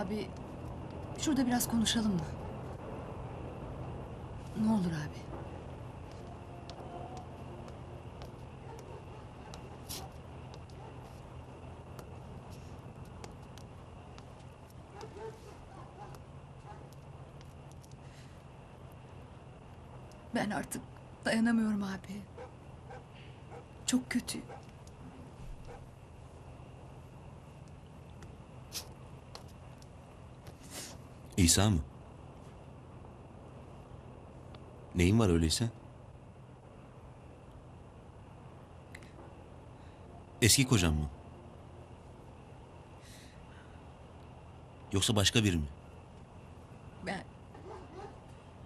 Abi şurada biraz konuşalım mı? Ne olur abi. Ben artık dayanamıyorum abi. Çok kötü. İsa mı? Neyin var öyleyse? Eski kocan mı? Yoksa başka biri mi? Ben...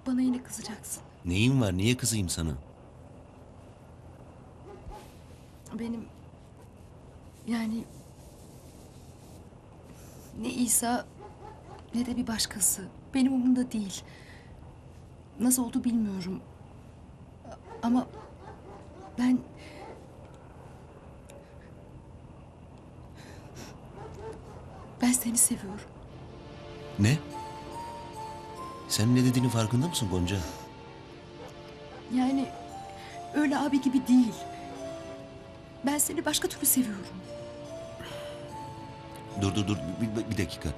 Bana yine kızacaksın. Neyin var? Niye kızayım sana? Benim... Yani... Ne İsa ne de bir başkası. Benim umurumda değil. Nasıl oldu bilmiyorum. Ama ben... Ben seni seviyorum. Ne? Sen ne dediğinin farkında mısın Gonca? Yani öyle abi gibi değil. Ben seni başka türlü seviyorum. Dur dur dur bir, bir dakika.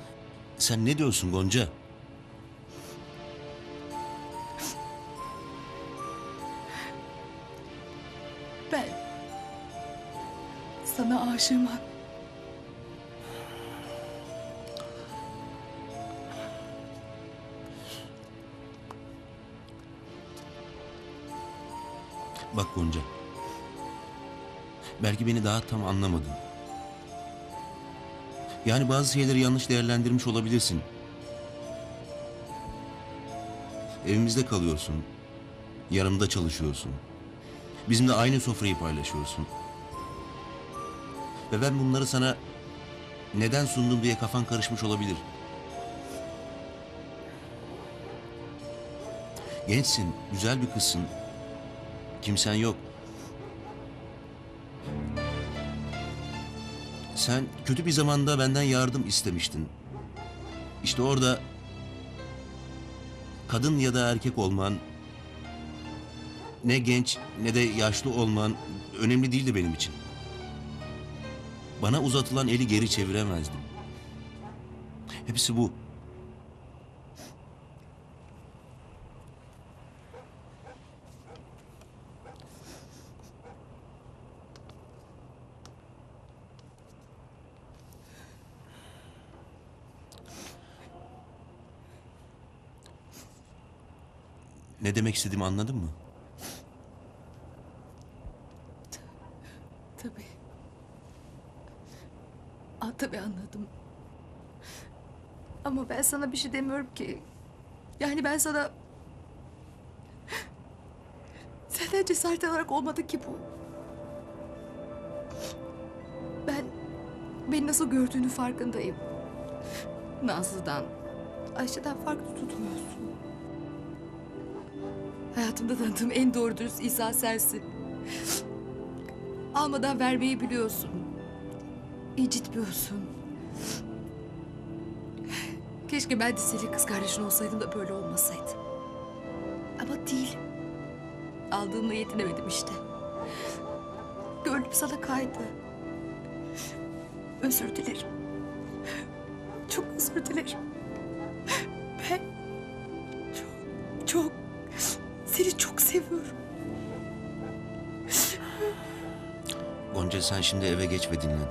Sen ne diyorsun Gonca? Ben sana aşığım. Bak Gonca. Belki beni daha tam anlamadın. Yani bazı şeyleri yanlış değerlendirmiş olabilirsin. Evimizde kalıyorsun. Yanımda çalışıyorsun. Bizimle aynı sofrayı paylaşıyorsun. Ve ben bunları sana neden sundum diye kafan karışmış olabilir. Gençsin, güzel bir kızsın. Kimsen yok. Sen kötü bir zamanda benden yardım istemiştin. İşte orada kadın ya da erkek olman, ne genç ne de yaşlı olman önemli değildi benim için. Bana uzatılan eli geri çeviremezdim. Hepsi bu. Ne demek istediğimi anladın mı? Tabii. Aa, tabii anladım. Ama ben sana bir şey demiyorum ki. Yani ben sana... Senden cesaret alarak olmadı ki bu. Ben... Beni nasıl gördüğünü farkındayım. Nazlı'dan, Ayşe'den farklı tutmuyorsun. Hayatımda tanıdığım en doğru dürüst İsa sensin. Almadan vermeyi biliyorsun. İncitmiyorsun. Keşke ben de senin kız kardeşin olsaydım da böyle olmasaydı. Ama değil. Aldığımla yetinemedim işte. Gönlüm sana kaydı. Özür dilerim. Çok özür dilerim. Seni çok seviyorum. Gonca sen şimdi eve geç ve dinlen.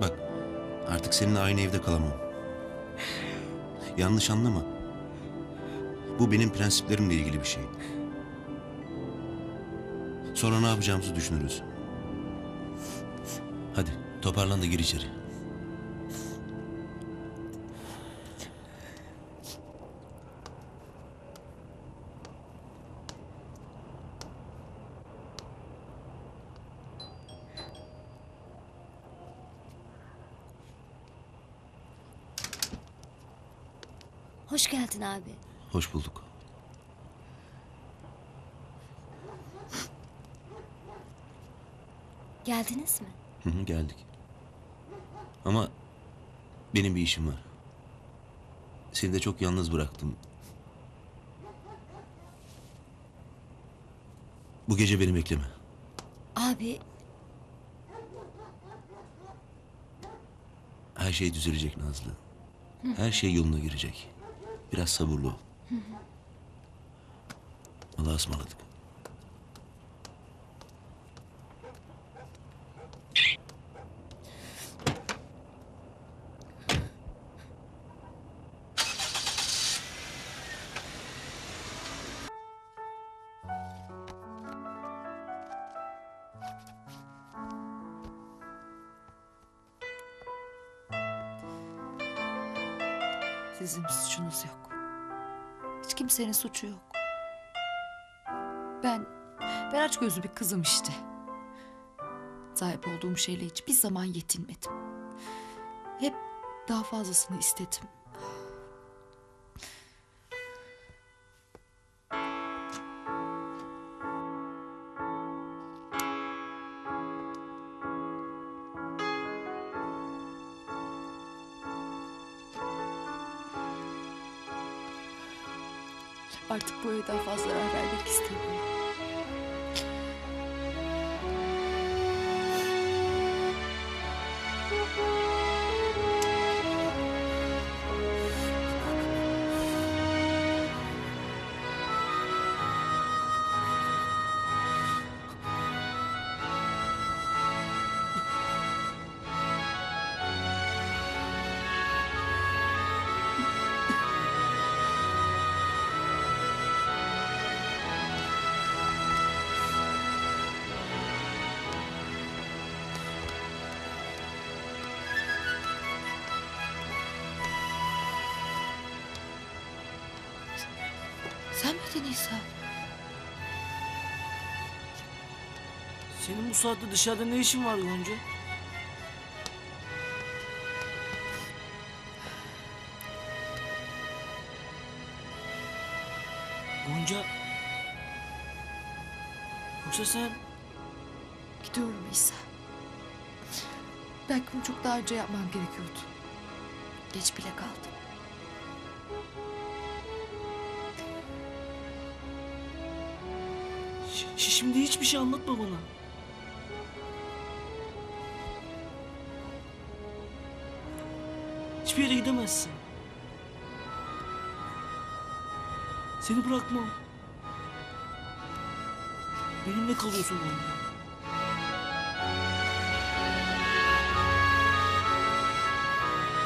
Bak artık seninle aynı evde kalamam. Yanlış anlama. Bu benim prensiplerimle ilgili bir şey. Sonra ne yapacağımızı düşünürüz. Hadi toparlan da gir içeri. Hoş geldin abi. Hoş bulduk. Geldiniz mi? Hı hı, geldik. Ama benim bir işim var. Seni de çok yalnız bıraktım. Bu gece beni bekleme. Abi Her şey düzelecek Nazlı. Her şey yoluna girecek. Biraz sabırlı ol. Allah'a ısmarladık. Sizin suçunuz yok. Hiç kimsenin suçu yok. Ben, ben aç gözlü bir kızım işte. Sahip olduğum şeyle hiçbir zaman yetinmedim. Hep daha fazlasını istedim. Artık bu daha fazla zarar vermek istemiyorum. Sen miydin İsa? Senin bu saatte dışarıda ne işin var Gonca? Gonca... Yoksa sen... Gidiyorum İsa. Belki bunu çok daha önce yapmam gerekiyordu. Geç bile kaldım. Şimdi hiçbir şey anlatma bana. Hiçbir yere gidemezsin. Seni bırakmam. Benimle kalıyorsun Gonca.